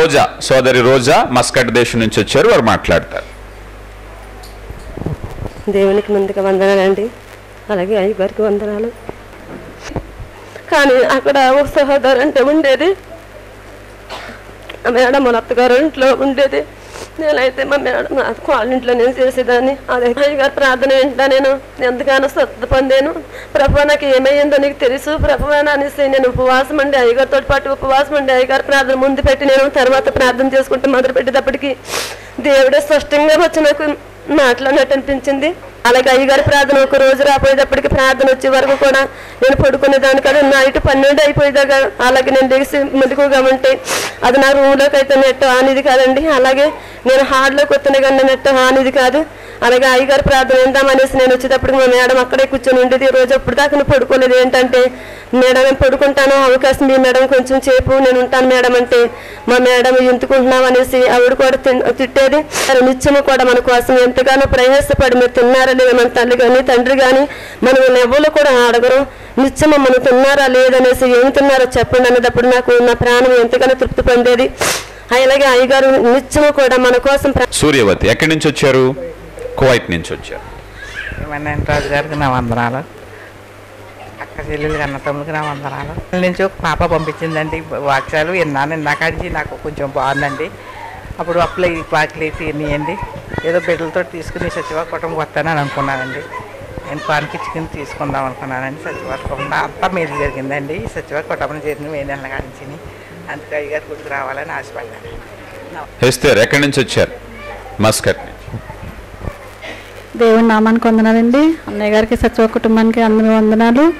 రోజా సోదరి రోజా మస్కట్ దేశం నుంచి వచ్చారు వారు మాట్లాడతారు. దేవునికి ముందుగా వందనాలండి అలాగే అయ్యగారికి వందనాలు. కానీ అక్కడ ఒక సహోదరు అంటే ఉండేది. ఆ మేడం మన అత్తగారు ఇంట్లో ఉండేది. నేనైతే మా మేడం నా ఇంట్లో నేను చేసేదాన్ని. అదే అయ్య గారు ప్రార్థన ఏంటా నేను. ఎంతగానో శ్రద్ధ పొందాను. ప్రభు నాకు ఏమయ్యిందో నీకు తెలుసు. ప్రభు అనేసి నేను ఉపవాసం అండి అయ్యగారితో పాటు ఉపవాసం అండి అయ్యగారు ప్రార్థన ముందు పెట్టి నేను తర్వాత ప్రార్థన చేసుకుంటూ మొదలు పెట్టేటప్పటికి దేవుడే స్పష్టంగా వచ్చి నాకు మాట్లాడినట్టు అనిపించింది. అలాగే అయ్యగారి ప్రార్థన ఒక రోజు రాపోయేటప్పటికి ప్రార్థన వచ్చే వరకు కూడా నేను పడుకునే దాని కదా నైట్ పన్నెండు అయిపోయేదాకా అలాగే నేను దిగిసి మెదుకుగా ఉంటే అది నా రూమ్లోకి అయితే నెట్ ఆనేది కాదండి. అలాగే నేను హార్డ్లోకి వస్తున్నాయి కానీ నెట్ ఆనేది కాదు. అలాగే అయ్యగారి ప్రార్థన ఏందామనేసి నేను వచ్చేటప్పటికి మా మేడం అక్కడే కూర్చొని ఉండేది. ఈ రోజు అప్పుడు దాకా నేను పడుకోలేదు. ఏంటంటే మేడం నేను పడుకుంటాను. అవకాశం మీ మేడం కొంచెం సేపు నేను ఉంటాను మేడం అంటే మా మేడం ఎందుకుంటున్నాం అనేసి ఆవిడ కూడా తిట్టేది. నిత్యము కూడా మన కోసం ఎంతగానో ప్రయాసపడి మీరు తిన్నారు లేదా మన తల్లి కానీ తండ్రి కానీ మనం ఎవరు కూడా అడగరు. నిత్యము మనం తిన్నారా లేదనేసి ఏమి తిన్నారో చెప్పండి అనేటప్పుడు నాకు నా ప్రాణం ఎంతగానో తృప్తి పొందేది. అలాగే అయ్యగారు నిత్యము కూడా మన కోసం సూర్యవతి ఎక్కడి నుంచి వచ్చారు? కువైట్ నుంచి వచ్చారు. రాజు గారికి నా వందనాలు. అక్క చెల్లెలు కన్న తమ్ముడికి నా వందనాలు. నుంచి ఒక పాప పంపించిందండి వాక్యాలు విన్నాను. ఇందాక నాకు కొంచెం బాగుందండి. అప్పుడు అప్లై వాకిలి తీయనియండి ఏదో బిడ్డలతో తీసుకుని సచివ కుటుంబం వస్తానని అనుకున్నానండి. నేను పానికిచ్చుకుని తీసుకుందాం అనుకున్నానండి. సచివ కుటుంబం అంతా మేలు జరిగిందండి. సచివ కుటుంబం జరిగిన వేయి నెలల కాడించి అందుకే అయ్యగారి గుడికి రావాలని ఆశపడ్డాను. హెస్తేర్ ఎక్కడి నుంచి వచ్చారు? మస్కట్ దేవుని నామానికి వందనాలండి. అన్నయ్య గారికి సచివ కుటుంబానికి అందరూ వందనాలు.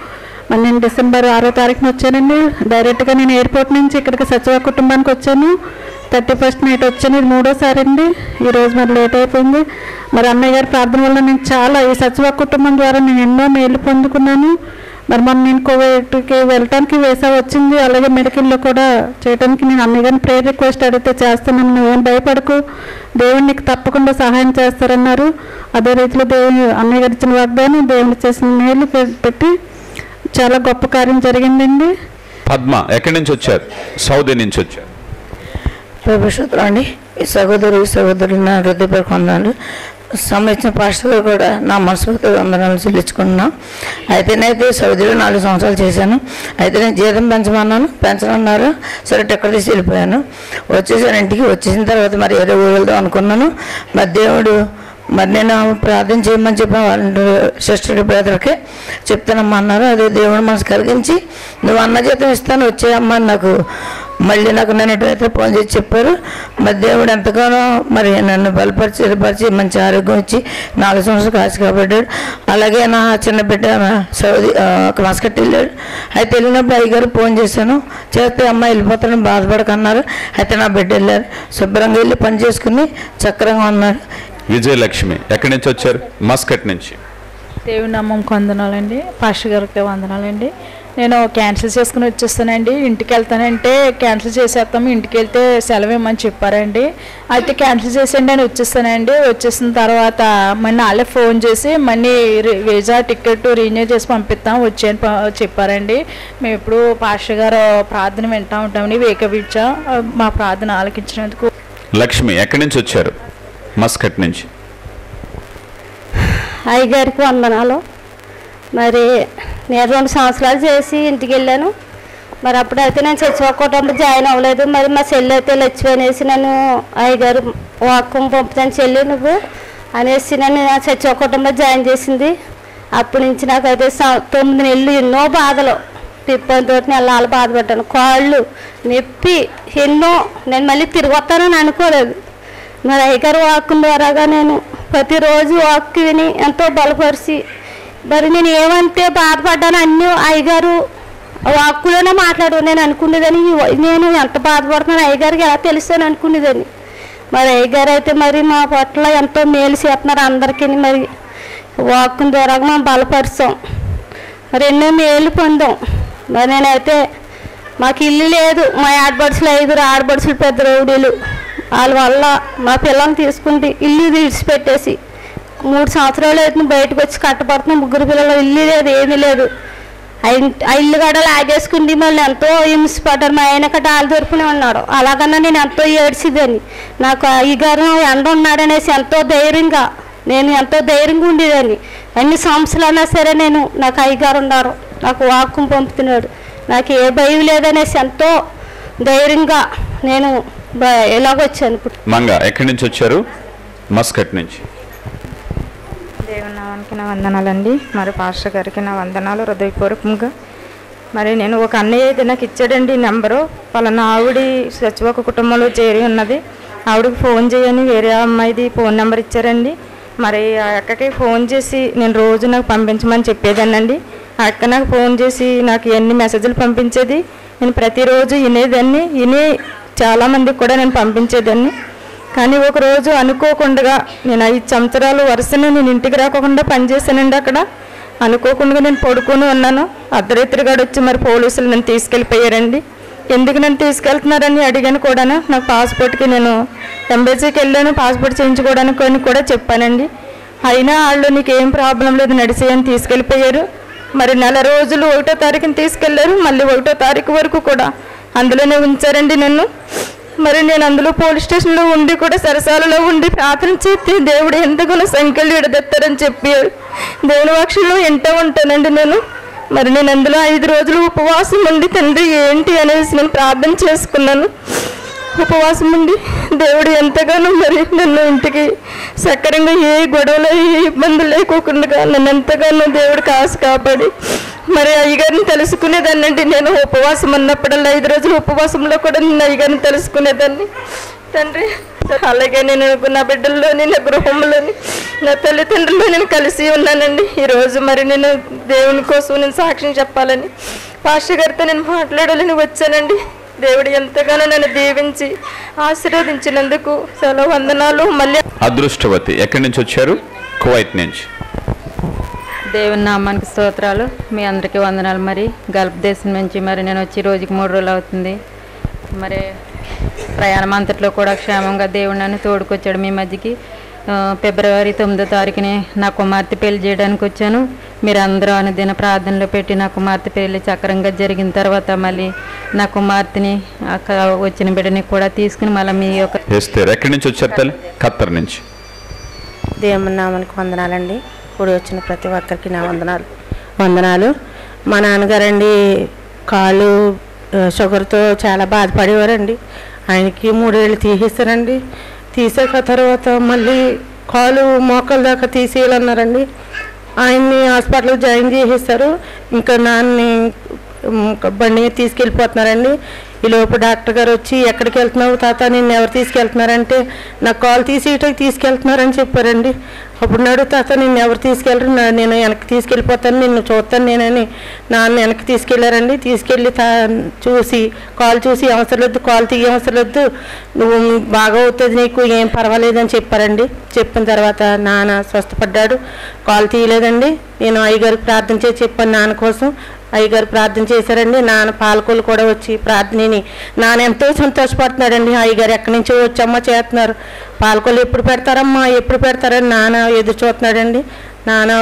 మరి నేను డిసెంబర్ ఆరో తారీఖున వచ్చానండి. డైరెక్ట్గా నేను ఎయిర్పోర్ట్ నుంచి ఇక్కడికి సచివ కుటుంబానికి వచ్చాను. థర్టీ ఫస్ట్ నైట్ వచ్చాను ఇది మూడోసారి అండి. ఈరోజు మరి లేట్ అయిపోయింది. మరి అన్నయ్య గారి ప్రార్థన వల్ల నేను చాలా ఈ సచివ కుటుంబం ద్వారా నేను ఎన్నో మేలు పొందుకున్నాను. మరి మొన్న నేను కోవిడ్కి వెళ్ళటానికి వేసా వచ్చింది. అలాగే మెడికల్లో కూడా చేయడానికి నేను అన్నయ్య గారిని ప్రేయర్ రిక్వెస్ట్ అడిగితే చేస్తున్నాను. నువ్వేం భయపడకు. దేవుడు నీకు తప్పకుండా సహాయం చేస్తారన్నారు. అదే రీతిలో దేవుని అన్నయ్య గారు ఇచ్చిన వాగ్దానం దేవుని చేసిన మేలు పెట్టి చాలా గొప్ప కార్యం జరిగిందండి. పద్మ ఎక్కడి నుంచి వచ్చారు? సౌదీ నుంచి వచ్చారు. ప్రభుత్వం అండి. ఈ సహోదరు ఈ సహోదరులు నా హృదయపూర్వక వందనాలు. సంబంధించిన పాస్టర్ కూడా నా మనస్ఫూర్తి వందనాలు చెల్లించుకుంటున్నాం. అయితేనైతే సౌదీలో నాలుగు సంవత్సరాలు చేశాను. అయితే నేను జీతం పెంచమన్నాను పెంచమన్నారు సరే టెక్కడ తీసి వెళ్ళిపోయాను. వచ్చేసాను ఇంటికి. వచ్చేసిన తర్వాత మరి ఏదో ఊరు వెళ్దాం అనుకున్నాను. మరి దేవుడు మరి నేను ప్రార్థన చేయమని చెప్పాను వాళ్ళ సిస్టర్ బ్రదర్కి చెప్తానమ్మా అన్నారు. అదే దేవుడు మనసు కలిగించి నువ్వు అన్న జీతం ఇస్తాను వచ్చేయమ్మా నాకు మళ్ళీ నాకు నిన్నటైతే ఫోన్ చేసి చెప్పారు మరి దేవుడు ఎంతగానో మరి నన్ను బలపరిచి బలపరిచి మంచి ఆరోగ్యం ఇచ్చి నాలుగు సంవత్సరాలు కాసి కాబట్టాడు అలాగే నా చిన్న బిడ్డ సౌదీ ఒక మస్కట్ వెళ్ళాడు. అయితే వెళ్ళినప్పుడు అయ్యగారు ఫోన్ చేశాను. చేస్తే అమ్మ వెళ్ళిపోతానని బాధపడకన్నారు. అయితే నా బిడ్డ వెళ్ళారు. శుభ్రంగా వెళ్ళి పని చేసుకుని చక్రంగా ఉన్నాడు విజయలక్ష్మి ఎక్కడి నుంచి వచ్చారు? మస్కట్ నుంచి. దేవుని నామంకి వందనాలండి పాస్టర్ గారికి వందనాలండి. నేను క్యాన్సిల్ చేసుకుని వచ్చేస్తానండి. ఇంటికి వెళ్తానంటే క్యాన్సిల్ చేసేస్తాము ఇంటికి వెళ్తే సెలవు ఇవ్వమని చెప్పారండి. అయితే క్యాన్సిల్ చేసేయండి అని వచ్చేస్తానండి. వచ్చేసిన తర్వాత మళ్ళీ వాళ్ళే ఫోన్ చేసి మళ్ళీ రి- వీసా టికెట్ రీన్యూ చేసి పంపిస్తాం వచ్చాయని ప- చెప్పారండి. మేము ఎప్పుడు పాస్టర్ గారు ప్రార్థన వింటూ ఉంటామని వేకవిచ్చా మా ప్రార్థన ఆలకించినందుకు. లక్ష్మి ఎక్కడి నుంచి వచ్చారు? మస్కట్ నుంచి. అయ్యగారికి వందనాలు. మరి నేను రెండు సంవత్సరాలు చేసి ఇంటికి వెళ్ళాను. మరి అప్పుడైతే నేను చచ్చిపోకుండా జాయిన్ అవ్వలేదు. మరి మా చెల్లి అయితే లచ్చిపోయినేసి నన్ను అయ్యగారు వాక్కం పంపుతాను చెల్లి నువ్వు అనేసి నన్ను చచ్చిపోకుండా జాయిన్ చేసింది. అప్పటి నుంచి నాకైతే తొమ్మిది నెలలు ఎన్నో బాధలు. తిప్పంతో నెలలు బాధపడ్డాను. కాళ్ళు నొప్పి ఎన్నో. నేను మళ్ళీ తిరిగి వస్తానని అనుకోలేదు. మరి అయ్యగారు వాక్ ద్వారాగా నేను ప్రతిరోజు వాక్ విని ఎంతో బలపరిచి మరి నేను ఏమంటే బాధపడ్డాను అన్నీ అయ్యగారు వాక్కులోనే మాట్లాడు నేను అనుకునేదని నేను ఎంత బాధపడుతున్నాను అయ్యగారికి ఎలా తెలుస్తాను అనుకునేదని మరి అయ్యగారు అయితే మరి మా పట్ల ఎంతో మేలు చేస్తున్నారు అందరికీ మరి వాక్ ద్వారా మేము బలపరుస్తాం. మరి ఎన్నో మేలు పొందాం. మరి నేనైతే మాకు ఇల్లు లేదు మా ఆడబడుసులు ఐదుగురు ఆడబడుసులు పెద్ద రౌడీలు. వాళ్ళ వల్ల మా పిల్లల్ని తీసుకుంటే ఇల్లు విడిచిపెట్టేసి మూడు సంవత్సరాలు అవుతుంది బయటకు వచ్చి కట్టపడుతున్నాం ముగ్గురు పిల్లలు ఇల్లు లేదు ఏమీ లేదు. ఆ ఇల్లు గడ లాగేసుకుంది మళ్ళీ ఎంతో హింసపడ్డారు మా ఆయన కట్ట ఆలు దొరుకునే ఉన్నాడు. అలాగన్నా నేను ఎంతో ఏడ్చిదని. నాకు అయ్యగారు ఎండ ఉన్నాడనేసి ఎంతో ధైర్యంగా నేను ఎంతో ధైర్యంగా ఉండేదాన్ని. అన్ని సంవత్సరాలైనా సరే నేను నాకు అయ్యగారు ఉన్నారు. నాకు వాక్యం పంపుతున్నాడు. నాకు ఏ భయం లేదనేసి ఎంతో ధైర్యంగా నేను ఎలాగొచ్చాను ఇప్పుడు. మంగ ఎక్కడి నుంచి వచ్చారు? మస్కట్ నుంచి. దేవుని నా వందనాలండి. మరి పాస్టర్ గారికి నా వందనాలు హృదయపూర్వకంగా. మరి నేను ఒక అన్నయ్య అయితే నాకు ఇచ్చాడండి నెంబరు. పలానా ఆవిడ సచివక కుటుంబంలో చేరి ఉన్నది. ఆవిడకి ఫోన్ చేయని వేరే అమ్మాయిది ఫోన్ నెంబర్ ఇచ్చారండి. మరి ఆ అక్కకి ఫోన్ చేసి నేను రోజు నాకు పంపించమని చెప్పేదానండి ఆ అక్క నాకు ఫోన్ చేసి నాకు ఎన్ని మెసేజ్లు పంపించేది? నేను ప్రతిరోజు వినేదాన్ని విని చాలామందికి కూడా నేను పంపించేదాన్ని. కానీ ఒకరోజు అనుకోకుండా నేను ఐదు సంవత్సరాలు వరుసనే నేను ఇంటికి రాకుండా పనిచేశానండి అక్కడ. అనుకోకుండా నేను పడుకొని ఉన్నాను. అర్ధరాత్రిగాడు వచ్చి మరి పోలీసులు నన్ను తీసుకెళ్ళిపోయారండి. ఎందుకు నన్ను తీసుకెళ్తున్నారని అడిగాను కూడాను. నాకు పాస్పోర్ట్కి నేను ఎంబసీకి వెళ్ళాను పాస్పోర్ట్ చేయించుకోవడానికి అని కూడా చెప్పానండి. అయినా వాళ్ళు నీకు ఏం ప్రాబ్లం లేదు నడిచేయని తీసుకెళ్ళిపోయారు. మరి నెల రోజులు ఒకటో తారీఖుని తీసుకెళ్ళారు మళ్ళీ ఒకటో తారీఖు వరకు కూడా అందులోనే ఉంచారండి నన్ను. మరి నేను అందులో పోలీస్ స్టేషన్లో ఉండి కూడా సరసాలలో ఉండి ప్రార్థన చేస్తే దేవుడు ఎంతగానో సంఖ్యలు విడదెత్తారని చెప్పారు దేవుని వాక్షంలో ఎంట ఉంటానండి నేను. మరి నేను అందులో ఐదు రోజులు ఉపవాసం ఉండి తండ్రి ఏంటి అనేసి నేను ప్రార్థన చేసుకున్నాను. ఉపవాసం ఉండి దేవుడు ఎంతగానో మరి నన్ను ఇంటికి సక్రంగా ఏ గొడవలు ఏ ఇబ్బందులు లేకోకుండా నన్ను ఎంతగానో దేవుడు కాసు కాపాడి మరి అయ్యగారిని తెలుసుకునేదాన్నండి. నేను ఉపవాసం ఉన్నప్పుడల్లా ఐదు రోజులు ఉపవాసంలో కూడా నేను అయ్యగారిని తెలుసుకునేదాన్ని. తండ్రి అలాగే నేను నా బిడ్డల్లోని నా గృహంలోని నా తల్లిదండ్రులు నేను కలిసి ఉన్నానండి. ఈరోజు మరి నేను దేవుని కోసం నేను సాక్ష్యం చెప్పాలని పాస్టర్ గారితో నేను మాట్లాడాలని వచ్చానండి. దేవుడు ఎంతగానో నన్ను దీవించి ఆశీర్వదించినందుకు చాలా వందనాలు. మళ్ళీ అదృష్టవతి. ఎక్కడి నుంచి వచ్చారు? కువైట్ నుంచి. దేవుని నామానికి స్తోత్రాలు. మీ అందరికీ వందనాలు. మరి గల్ఫ్ దేశం నుంచి మరి నేను వచ్చి రోజుకి మూడు రోజులు అవుతుంది. మరి ప్రయాణం అంతట్లో కూడా క్షేమంగా దేవుడు నన్ను తోడుకొచ్చాడు. మీ మధ్యకి ఫిబ్రవరి తొమ్మిదో తారీఖుని నా కుమార్తె పెళ్ళి చేయడానికి వచ్చాను. మీరు అందరూ అనుదిన ప్రార్థనలో పెట్టి నా కుమార్తె పెళ్ళి చక్రంగా జరిగిన తర్వాత మళ్ళీ నా కుమార్తెని వచ్చిన బిడ్డని కూడా తీసుకుని మళ్ళీ మీ యొక్క ఎక్కడి నుంచి వచ్చారు తల్లి? ఖత్తర్ నుంచి. దేవుని నామానికి వందనాలండి. కూడి వచ్చిన ప్రతి ఒక్కరికి నా వందనాలు. వందనాలు. మా నాన్నగారండి కాళ్ళు షుగర్తో చాలా బాధపడేవారండి. ఆయనకి మూడేళ్ళు తీసేస్తారండి తీసాక తర్వాత మళ్ళీ కాలు మోకాల దాకా తీసేయాలన్నారండి. ఆయన్ని హాస్పిటల్లో జాయిన్ చేసేస్తారు ఇంకా నాన్ని బండి తీసుకెళ్ళిపోతున్నారండి. ఈ లోపు డాక్టర్ గారు వచ్చి ఎక్కడికి వెళ్తున్నావు తాత? నిన్ను ఎవరు తీసుకెళ్తున్నారంటే నా కాల్ తీసేయటకి తీసుకెళ్తున్నారని చెప్పారండి. అప్పుడు నాడు తాత నిన్ను ఎవరు తీసుకెళ్ళరు? నా- నేను వెనక్కి తీసుకెళ్ళిపోతాను నిన్ను చూస్తాను నేనని. నాన్న వెనక్కి తీసుకెళ్ళారండి తీసుకెళ్ళి తా చూసి కాల్ చూసి అవసరం లేదు కాల్ తీయ అవసరం లేదు నువ్వు బాగా అవుతుంది నీకు ఏం పర్వాలేదని చెప్పారండి. చెప్పిన తర్వాత నాన్న స్వస్థపడ్డాడు. కాల్ తీయలేదండి. నేను అయ్యగారికి ప్రార్థన చేసి చెప్పాను నాన్న కోసం. అయ్యగారు ప్రార్థన చేశారండి. నాన్న పాలకులు కూడా వచ్చి ప్రార్థనని నాన్న ఎంతో సంతోషపడుతున్నాడండి. అయ్యగారు ఎక్కడి నుంచో వచ్చమ్మా చేస్తున్నారు. పాలకులు ఎప్పుడు పెడతారమ్మా? ఎప్పుడు పెడతారని నాన్న ఎదురు చూస్తున్నాడండి. నాన్న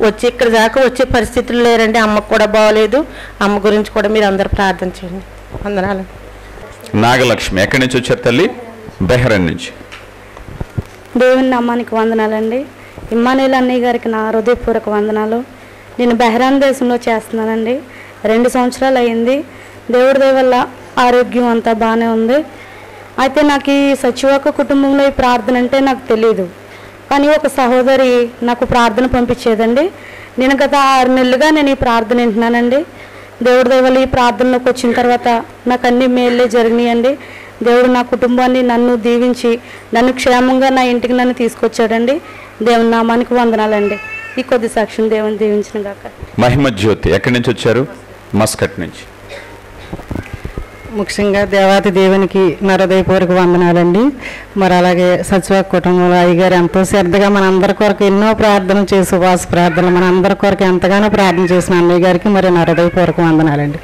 వచ్చి ఇక్కడ దాకా వచ్చే పరిస్థితులు లేరండి. అమ్మకు కూడా బాగోలేదు. అమ్మ గురించి కూడా మీరు అందరు ప్రార్థన చేయండి. వందనాలు. నాగలక్ష్మి ఎక్కడి నుంచి వచ్చారు తల్లి? బెహ్రన్ నుంచి. దేవుని నామానికి వందనాలండి. ఇమ్మానుయల్ అన్నయ్య గారికి నా హృదయపూర్వక వందనాలు. నేను బెహ్రాన్ దేశంలో చేస్తున్నానండి. రెండు సంవత్సరాలు అయింది దేవుడి వల్ల ఆరోగ్యం అంతా బాగానే ఉంది. అయితే నాకు ఈ సచివాక కుటుంబంలో ఈ ప్రార్థన అంటే నాకు తెలియదు కానీ ఒక సహోదరి నాకు ప్రార్థన పంపించేదండి. నేను గత ఆరు నెలలుగా నేను ఈ ప్రార్థన వింటున్నానండి. దేవుడి దయవల్ల ఈ ప్రార్థనలోకి వచ్చిన తర్వాత నాకు అన్ని మేళ్ళే జరిగినాయండి. దేవుడు నా కుటుంబాన్ని నన్ను దీవించి నన్ను క్షేమంగా నా ఇంటికి నన్ను తీసుకొచ్చాడండి. దేవుని నామానికి వందనాలండి. ఈ కొద్ది సాక్షులు దేవుని దీవించిన గాక. మహిమ జ్యోతి ఎక్కడి నుంచి వచ్చారు? మస్కట్ నుంచి. ముఖ్యంగా దేవాతి దేవునికి నరదయపూర్వక వందనాలండి. మరి అలాగే సచివ కుటుంబంలో అయ్యగారు ఎంతో శ్రద్ధగా మన అందరి కొరకు ఎన్నో ప్రార్థనలు చేసి ఉపవాస ప్రార్థనలు మన అందరి కొరకు ఎంతగానో ప్రార్థన చేసిన అన్నయ్య గారికి మరి నరదయపూర్వక వందనాలండి.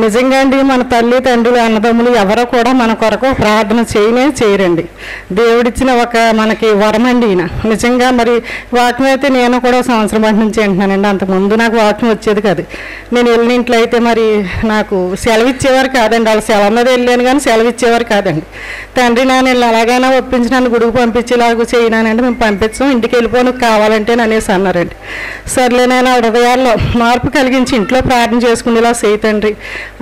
నిజంగా అండి మన తల్లి తండ్రులు అన్నదమ్ములు ఎవరో కూడా మన కొరకు ప్రార్థన చేయనే చేయరండి. దేవుడిచ్చిన ఒక మనకి వరం అండి ఈయన. నిజంగా మరి వాక్యం అయితే నేను కూడా సంవత్సరం బట్టి నుంచి అంటున్నానండి అంతకుముందు నాకు వాక్యం వచ్చేది కాదు. నేను వెళ్ళిన ఇంట్లో అయితే మరి నాకు సెలవు ఇచ్చేవారు కాదండి. సెలవు మీద వెళ్ళాను కానీ సెలవు ఇచ్చేవారు కాదండి. తండ్రి నాన్న వీళ్ళు ఎలాగైనా ఒప్పించి నన్ను గుడికి పంపించేలాగా చేయనానంటే మేము పంపించాం ఇంటికి వెళ్ళిపోను కావాలంటే అనేసి అన్నారండి. సర్లే నేను ఆ హృదయాల్లో మార్పు కలిగించి ఇంట్లో ప్రార్థన చేసుకునేలా చేయి తండ్రి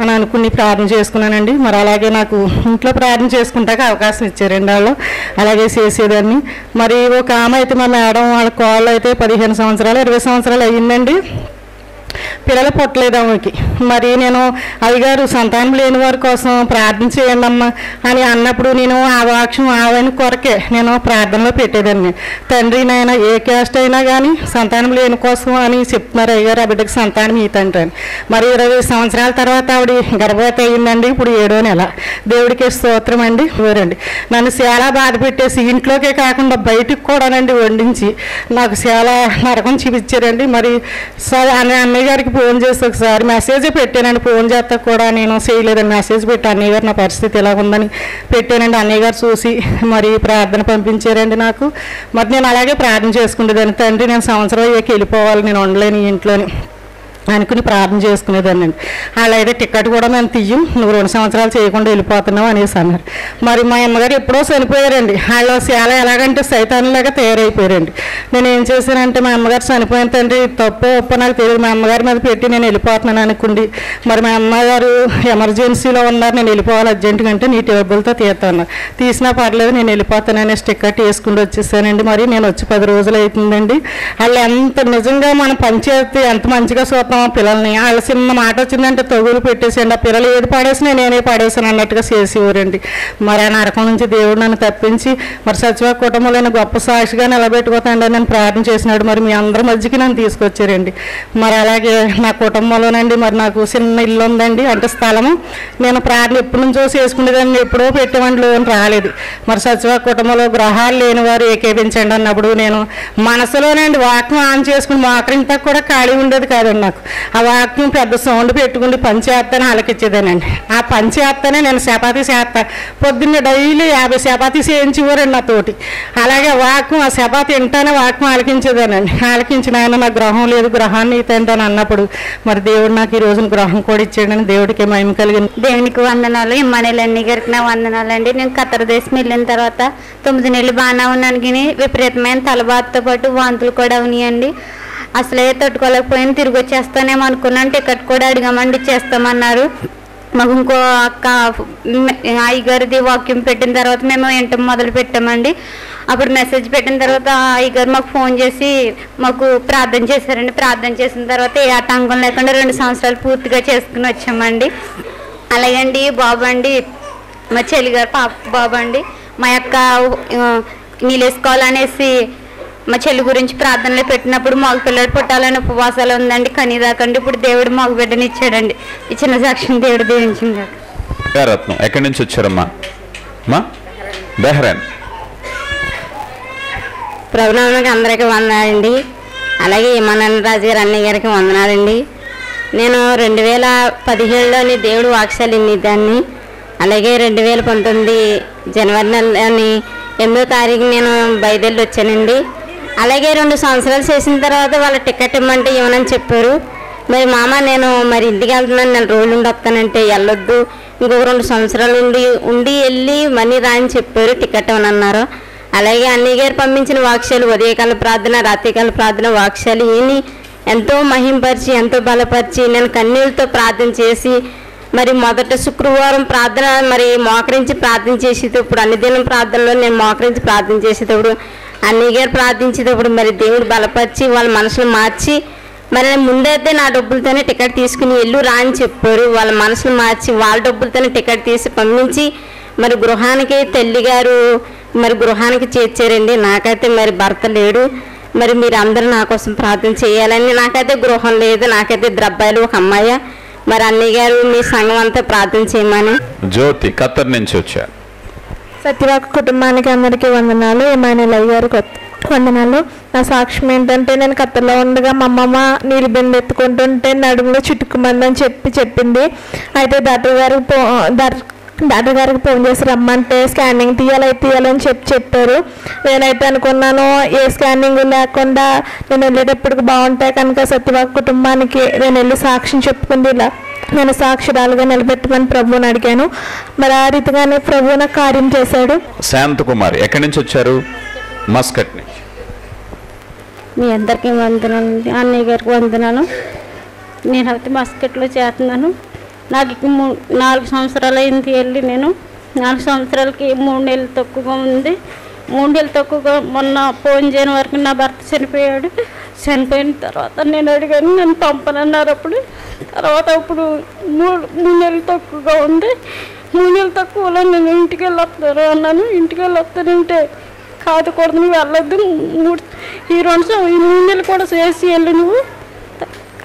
అని అనుకుని ప్రార్థన చేసుకున్నానండి. మరి అలాగే నాకు ఇంట్లో ప్రార్థన చేసుకుంటాక అవకాశం ఇచ్చారండి వాళ్ళు అలాగే చేసేదాన్ని. మరి ఒక ఆమె అయితే మా మేడం వాళ్ళ కోళ్ళు అయితే పదిహేను సంవత్సరాలు ఇరవై సంవత్సరాలు అయ్యిందండి. పిల్లలు పుట్టలేదు ఆమెకి. మరి నేను అయ్యగారు సంతానం లేని వారి కోసం ప్రార్థన చేయండి అమ్మా అని అన్నప్పుడు నేను ఆ వాక్షం ఆవని కొరకే నేను ప్రార్థనలో పెట్టేదాన్ని. తండ్రి నాయన ఏ క్యాస్ట్ అయినా కానీ సంతానం లేని కోసం అని చెప్తున్నారు అయ్యగారు ఆ బిడ్డకి సంతానం ఈ తండ్రి అని మరి ఇరవై సంవత్సరాల తర్వాత ఆవిడ గర్భవతి అయ్యిందండి ఇప్పుడు ఏడో నెల. దేవుడికి స్తోత్రం అండి వేరండి నన్ను చాలా బాధ పెట్టేసి ఇంట్లోకే కాకుండా బయటికి కూడానండి వండించి నాకు చాలా నరకం చూపించారండి. మరి సరే అన్నయ్య గారికి ఫోన్ చేసి ఒకసారి. మెసేజ్ పెట్టానండి. ఫోన్ చేస్తా కూడా నేను చేయలేదండి మెసేజ్ పెట్టి. అన్నయ్య గారు నా పరిస్థితి ఎలా ఉందని పెట్టానండి. అన్నయ్య గారు చూసి మరి ప్రార్థన పంపించారండి నాకు. మరి నేను అలాగే ప్రార్థన చేసుకునేదాన్ని తండ్రి నేను సంవత్సరం అయ్యాక వెళ్ళిపోవాలి. నేను ఉండలేను ఇంట్లోని. అనుకుని ప్రార్థన చేసుకునేదాన్ని. అండి వాళ్ళు అయితే టికెట్ కూడా మేము తీయం. నువ్వు రెండు సంవత్సరాలు చేయకుండా వెళ్ళిపోతున్నావు అనేసి అన్నారు. మరి మా అమ్మగారు ఎప్పుడో చనిపోయారండి. వాళ్ళు చాలా ఎలాగంటే సైతానులాగా తయారైపోయారండి. నేను ఏం చేశానంటే మా అమ్మగారు చనిపోయిన తండ్రి తప్పు ఒప్పు నాకు తెలియదు. మా అమ్మగారి మీద పెట్టి నేను వెళ్ళిపోతున్నాను అనుకుండి మరి మా అమ్మగారు ఎమర్జెన్సీలో ఉన్నారు. నేను వెళ్ళిపోవాలి అర్జెంటుగా అంటే నీ టేబుల్తో తీస్తాను. తీసినా పర్లేదు నేను వెళ్ళిపోతాను అనేసి టికెట్ వేసుకుంటూ వచ్చేసానండి. మరి నేను వచ్చి పది రోజులు అవుతుందండి. వాళ్ళు ఎంత నిజంగా మనం పనిచేస్తే ఎంత మంచిగా చూస్తాం ఆ పిల్లల్ని వాళ్ళ చిన్న మాట వచ్చిందంటే తగులు పెట్టేసేయండి ఆ పిల్లలు ఏది పడేసినా నేనే పడేసాను అన్నట్టుగా చేసేవారండి. మరి ఆ నరకం నుంచి దేవుడు నన్ను తప్పించి మరి సచివ కుటుంబంలో నేను గొప్ప సాక్షిగా నిలబెట్టుకోతాండి నేను ప్రార్థన చేసినాడు. మరి మీ అందరి మధ్యకి నన్ను తీసుకొచ్చారండి. మరి అలాగే నా కుటుంబంలోనండి మరి నాకు చిన్న ఇల్లు ఉందండి అంటే స్థలము. నేను ప్రార్థన ఎప్పటి నుంచో చేసుకునేదాన్ని ఎప్పుడో పెట్టేవాడి లోన్ రాలేదు. మరి సచివ కుటుంబంలో గ్రహాలు లేని వారు ఏకేపించండి అన్నప్పుడు నేను మనసులోనండి వాక్యం ఆన్ చేసుకుని మోకరింత కూడా ఖాళీ ఉండేది కాదండి నాకు. ఆ వాక్యం పెద్ద సౌండ్ పెట్టుకుని పంచేత్తని ఆలకిచ్చేదానండి. ఆ పంచేత్తనే నేను చపాతీ చేస్తా పొద్దున్న డైలీ యాభై చపాతీ చేయించేవారండి నాతోటి అలాగే వాక్యం ఆ చపాతీ వింటానే వాక్యం ఆలకించేదానండి. ఆలకించిన ఆయన నాకు గ్రహం లేదు గ్రహాన్ని తింటాను అన్నప్పుడు మరి దేవుడు నాకు ఈ రోజున గ్రహం కూడా ఇచ్చాడని దేవుడికి మహిమ కలిగింది. దేవునికి వందనాలు ఇమ్మనేలు గారికి నా వందనాలండి నేను ఖత్తర్ దేశం వెళ్ళిన తర్వాత తొమ్మిది నెలలు బాగానే ఉన్నాను కానీ విపరీతమైన తలబాటుతో పాటు వాంతులు కూడా ఉన్నాయండి అసలే తట్టుకోలేకపోయినా తిరిగి వచ్చేస్తానేమో అనుకున్నాను టికెట్ కూడా అడిగామండి చేస్తామన్నారు. మాకు ఇంకో అక్క అయ్యగారిది వాక్యం పెట్టిన తర్వాత మేము వింటం మొదలు పెట్టామండి. అప్పుడు మెసేజ్ పెట్టిన తర్వాత అయ్యగారు మాకు ఫోన్ చేసి మాకు ప్రార్థన చేశారండి. ప్రార్థన చేసిన తర్వాత ఏ ఆటంకం లేకుండా రెండు సంవత్సరాలు పూర్తిగా చేసుకుని వచ్చామండి. అలాగే అండి బాబు అండి మా చెల్లిగారు పాప బాబు అండి మా యొక్క నీలేసుకోవాలనేసి మా చెల్లి గురించి ప్రార్థనలు పెట్టినప్పుడు మగ పిల్లడు పుట్టాలని ఉపవాసాలు ఉందండి. కనీదాకండి ఇప్పుడు దేవుడు మగ బిడ్డని ఇచ్చాడండి ఇచ్చిన సాక్ష్యం దేవుడు దీవించింది. రత్నం ఎక్కడి నుంచి వచ్చారమ్మా? అమ్మా బెహ్రెన్. ప్రభునామానికి అందరికీ వందనాలండి. అలాగే ఇమానన్ రాజు గారు అన్నయ్య గారికి వందనాలండి. నేను రెండు వేల పదిహేడులోని దేవుడు వాక్సాలు ఇన్నిద్దాన్ని. అలాగే రెండు వేల పంతొమ్మిది జనవరి నెలని ఎనిమిదో తారీఖు నేను బయలుదేరి వచ్చానండి. అలాగే రెండు సంవత్సరాలు చేసిన తర్వాత వాళ్ళ టికెట్ ఇమ్మంటే ఇవ్వనని చెప్పారు. మరి మామ నేను మరి ఇంటికి వెళ్తున్నాను నెల రోజులు ఉండి వస్తానంటే వెళ్ళొద్దు ఇంకొక రెండు సంవత్సరాలు ఉండి ఉండి వెళ్ళి మనీ రాని చెప్పారు టికెట్ ఇవ్వనన్నారు. అలాగే అన్నయ్య గారు పంపించిన వాక్యాలు ఉదయకాల ప్రార్థన రాత్రికాల ప్రార్థన వాక్యాలు ఈయని ఎంతో మహింపరిచి ఎంతో బలపరిచి నేను కన్నీళ్ళతో ప్రార్థన చేసి మరి మొదట శుక్రవారం ప్రార్థన మరి మోకరించి ప్రార్థన చేసేటప్పుడు అన్ని దినం ప్రార్థనలో నేను మోకరించి ప్రార్థన చేసేటప్పుడు అన్నయ్య గారు ప్రార్థించేటప్పుడు మరి దేవుడు బలపరిచి వాళ్ళ మనసులు మార్చి మరి ముందైతే నా డబ్బులతోనే టికెట్ తీసుకుని వెళ్ళు రా అని చెప్పారు. వాళ్ళ మనసులు మార్చి వాళ్ళ డబ్బులతోనే టికెట్ తీసి పంపించి మరి గృహానికి తల్లిగారు మరి గృహానికి చేర్చారండి. నాకైతే మరి భర్త లేడు. మరి మీరు అందరూ నా కోసం ప్రార్థన చేయాలని నాకైతే గృహం లేదు. నాకైతే ఇద్దరు అబ్బాయిలు ఒక అమ్మాయి. మరి అన్నయ్య గారు మీ సంఘం అంతా ప్రార్థన చేయమని. జ్యోతి ఖత్తర్ నుంచి వచ్చారు. సత్యవాక కుటుంబానికి అందరికీ వందనాలు. ఏమైనా గారు కొత్త వందనాలు. నా సాక్ష్యం ఏంటంటే నేను కథలో ఉండగా మా అమ్మమ్మ నీళ్ళు బిందె ఎత్తుకుంటుంటే నడుములో చుట్టుకుమందని చెప్పి చెప్పింది. అయితే డాక్టర్ గారికి పో డాక్టర్ గారికి ఫోన్ చేసి రమ్మంటే స్కానింగ్ తీయాలి తీయాలని చెప్పి చెప్పారు. నేనైతే అనుకున్నాను ఏ స్కానింగ్ లేకుండా నేను వెళ్ళేటప్పటికి బాగుంటాయి కనుక సత్యవాక కుటుంబానికి నేను వెళ్ళి సాక్ష్యం చెప్పుకుంది ఇలా. నేను సాక్షురాలుగా నిలబెట్టమని ప్రభువుని అడిగాను. మరి ఆ రీతిగానే ప్రభువు నాకు కార్యం చేశాడు. శాంత్ కుమార్ ఎక్కడి నుంచి వచ్చారు? మస్కట్ నుంచి. మీ అందరికీ వందనాలు అన్నయ్య గారికి వందనాలు. నేనైతే మస్కెట్లో చేస్తున్నాను నాకు ఇక మూ నాలుగు సంవత్సరాలు అయింది వెళ్ళి నేను. నాలుగు సంవత్సరాలకి మూడు నెలలు తక్కువగా ఉంది. మూడు నెలలు తక్కువగా మొన్న ఫోన్ చేయని వరకు నా భర్త చనిపోయాడు. చనిపోయిన తర్వాత నేను అడిగాను నేను పంపనన్నారు అప్పుడు. తర్వాత ఇప్పుడు మూడు మూడు నెలలు తక్కువగా ఉంది మూడు నెలలు తక్కువలో నేను ఇంటికి వెళ్ళొస్తాను అన్నాను. ఇంటికి వెళ్ళొస్తానంటే కాదు కూడా నువ్వు వెళ్ళొద్దు. మూడు ఈ రెండు ఈ మూడు నెలలు కూడా చేసి వెళ్ళు నువ్వు.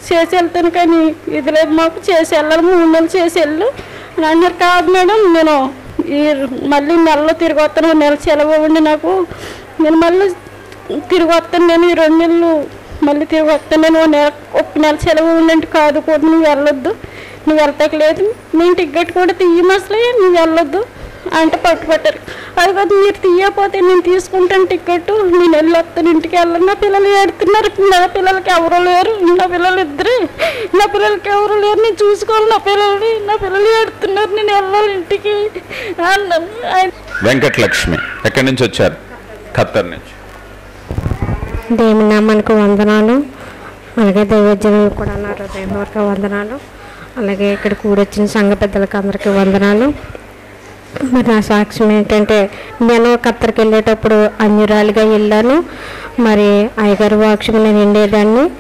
చేసి వెళ్తాను కానీ ఇది లేదు మాకు. చేసి వెళ్ళాలి మూడు నెలలు చేసి వెళ్ళు. అని అన్నారు. కాదు మేడం నేను ఈ మళ్ళీ నెలలో తిరిగి వస్తాను. ఒక నెల సెలవు ఇవ్వండి నాకు. నేను మళ్ళీ తిరిగి వస్తాను. నేను ఈ రెండు నెలలు మళ్ళీ తిరిగి వస్తాను. నేను ఒక నెల ఒక నెల సెలవు ఉండంటే కాదు కూడా. నువ్వు వెళ్ళొద్దు. నువ్వు వెళ్తాక లేదు. నేను టికెట్ కూడా తీయమసలే నువ్వు వెళ్ళొద్దు. అంటే పట్టుబట్టారు. అది కాదు మీరు తీయకపోతే నేను తీసుకుంటాను టికెట్ నేను వెళ్ళి వస్తాను ఇంటికి వెళ్ళను నా పిల్లలు ఏడుతున్నారు. నా పిల్లలకి ఎవరు లేరు. నా పిల్లలు ఇద్దరే. నా పిల్లలకి ఎవరు లేరు. నేను చూసుకోవాలి నా పిల్లల్ని. నా పిల్లలు ఏడుతున్నారు. నేను వెళ్ళాలి ఇంటికి. అన్నాను వెంకటలక్ష్మి ఎక్కడి నుంచి వచ్చారు? ఖత్తర్ నుంచి. దేవుని నామానికి వందనాలు. అలాగే దైవజనులు కూడా నా హృదయపూర్వక వందనాలు. అలాగే ఇక్కడ కూడొచ్చిన సంఘ పెద్దలకు అందరికీ వందనాలు. మరి నా సాక్ష్యం ఏంటంటే నేను కత్తరికి వెళ్ళేటప్పుడు అన్యురాలుగా వెళ్ళాను. మరి అయ్యగారు వాక్ష్యం నేను వినేదాన్ని.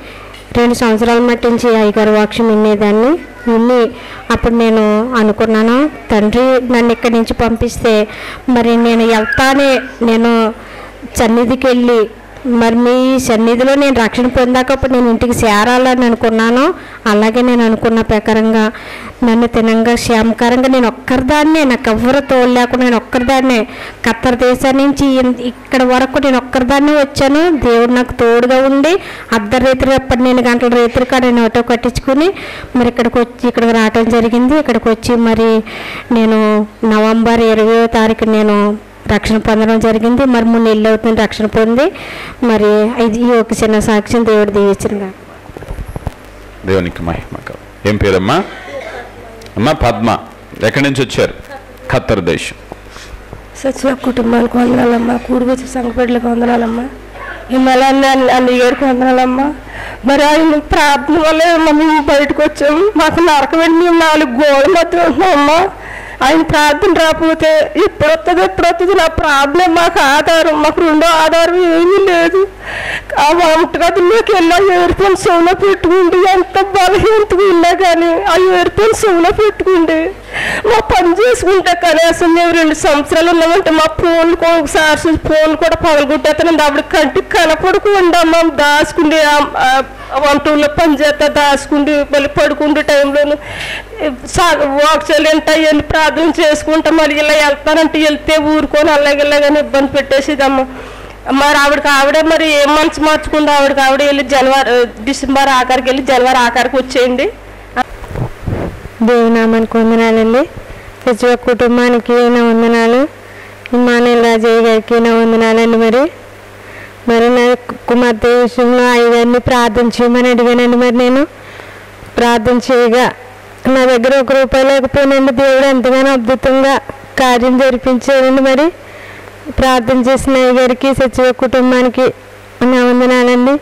రెండు సంవత్సరాల మట్టించి అయ్యగారు వాక్ష్యం వినేదాన్ని. విని అప్పుడు నేను అనుకున్నాను తండ్రి నన్ను ఇక్కడి నుంచి పంపిస్తే మరి నేను వెళ్తానే. నేను సన్నిధికి వెళ్ళి మరి మీ సన్నిధిలో నేను రక్షణ పొందాకప్పుడు నేను ఇంటికి చేరాలని అనుకున్నాను. అలాగే నేను అనుకున్న ప్రకారంగా నన్ను తినంగా క్షేమకరంగా నేను ఒక్కరిదాన్నే నాకు ఎవ్వరు తోడు లేకుండా నేను ఒక్కరిదాన్నే. ఖత్తర్ దేశం నుంచి ఇక్కడ వరకు నేను ఒక్కరిదాన్నే వచ్చాను. దేవుడు నాకు తోడుగా ఉండి అర్ధరాత్రి పన్నెండు గంటల రైతులు కాడ నేను ఆటో కట్టించుకుని మరి ఇక్కడికి వచ్చి ఇక్కడికి రావడం జరిగింది. ఇక్కడికి వచ్చి మరి నేను నవంబర్ ఇరవయో తారీఖు నేను రక్షణ పొందడం జరిగింది. మరి మూడు నెలలు అవుతుంది రక్షణ పొంది. మరి ఇది ఒక చిన్న సాక్ష్యం దేవుడు దీవించింది దేవునికి మహిమ ఏం పేరమ్మా? అమ్మ పద్మ ఎక్కడి నుంచి వచ్చారు? ఖత్తర్ దేశం. సచివ కుటుంబానికి వందనాలమ్మా. కూడి వచ్చి సంఘపేటలకు వందనాలమ్మా. మిమ్మల్ని అన్ని ఏడుకు వందనాలమ్మా. మరి ఆయన ప్రార్థన వల్లే మేము బయటకు వచ్చాము. మాకు నరకబెట్టి మేము నాలుగు గోడలు మధ్య ఉంటున్నామమ్మా. ఆయన ప్రార్థన రాకపోతే ఎప్పుడు వస్తుంది ఎప్పుడు వస్తుంది నా ప్రాబ్లం మాకు ఆధారం మాకు రెండో ఆధారం ఏమీ లేదు. ఆ వంటగదిలోకి వెళ్ళా ఫోన్ సౌలో పెట్టుకుండి ఎంత బలహీనతగా ఉన్నా కానీ ఆ ఏర్పని సౌలో పెట్టుకుండి మా పని చేసుకుంటే కనీసం మేము రెండు సంవత్సరాలు ఉన్నామంటే మా ఫోన్లు ఒకసారి ఫోన్ కూడా పగలగొట్టేస్తానండి. అప్పుడు కంటికి కనపడకుండా మా దాచుకుండే వంటల్లో పని చేస్తా దాచుకుండి మళ్ళీ పడుకుండే టైంలోను వాక్సాలు ఎంత వెళ్ళి ప్రార్థన చేసుకుంటా మరి ఇలా వెళ్తానంటే వెళ్తే ఊరుకొని అలాగిలాగని ఇబ్బంది పెట్టేసేదమ్మా. మరి ఆవిడకి ఆవిడే మరి ఏం మనసు మార్చుకుంటూ ఆవిడకి ఆవిడ వెళ్ళి జనవరి డిసెంబర్ ఆఖరికి వెళ్ళి జనవరి ఆఖరికి వచ్చేయండి. దేవునామానికి వందనాలండి. ఒక్క కుటుంబానికి నా వందనాలు. ఇమానుల్ రాజయ్య గారికి నా వందనాలండి మరి. మరి నా కుమార్తె విషయంలో అయ్యగారిని ప్రార్థన చేయమని అడిగానండి. మరి నేను ప్రార్థన చేయగా నా దగ్గర ఒక రూపాయి లేకపోయినండి దేవుడు ఎంతగానో అద్భుతంగా కార్యం జరిపించారండి మరి ప్రార్థన చేసిన అయ్యగారికి సచివ కుటుంబానికి నా వందనాలండి.